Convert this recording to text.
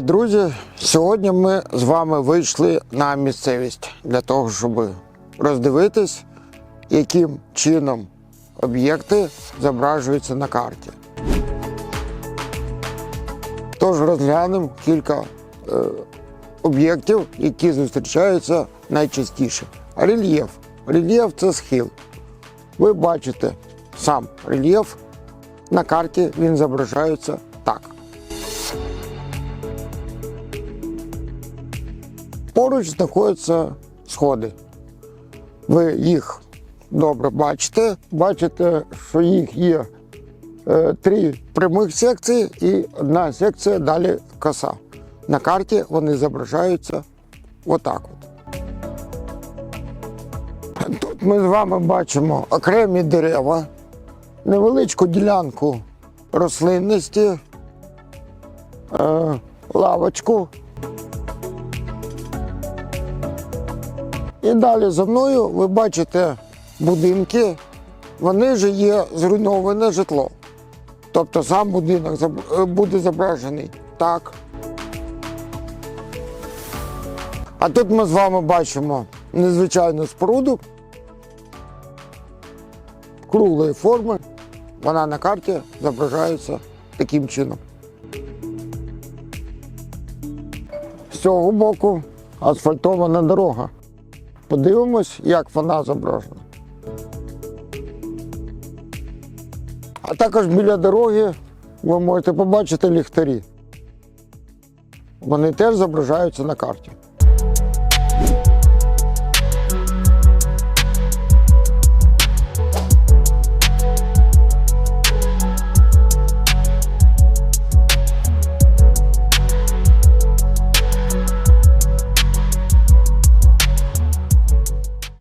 друзі! Сьогодні ми з вами вийшли на місцевість для того, щоб роздивитись, яким чином об'єкти зображуються на карті. Тож розглянемо кілька е, об'єктів, які зустрічаються найчастіше. Рельєф. Рельєф це схил. Ви бачите сам рельєф. На карті він зображається так. Поруч знаходяться сходи. Ви їх добре бачите. Бачите, що їх є е, три прямих секції і одна секція далі коса. На карті вони зображаються отак. От. Тут ми з вами бачимо окремі дерева, невеличку ділянку рослинності, е, лавочку. І далі за мною ви бачите будинки, вони ж є зруйноване житло. Тобто сам будинок е, буде зображений так. А тут ми з вами бачимо незвичайну споруду круглої форми. Вона на карті зображається таким чином. З цього боку асфальтована дорога. Подивимось, як вона зображена. А також біля дороги ви можете побачити ліхтарі. Вони теж зображаються на карті.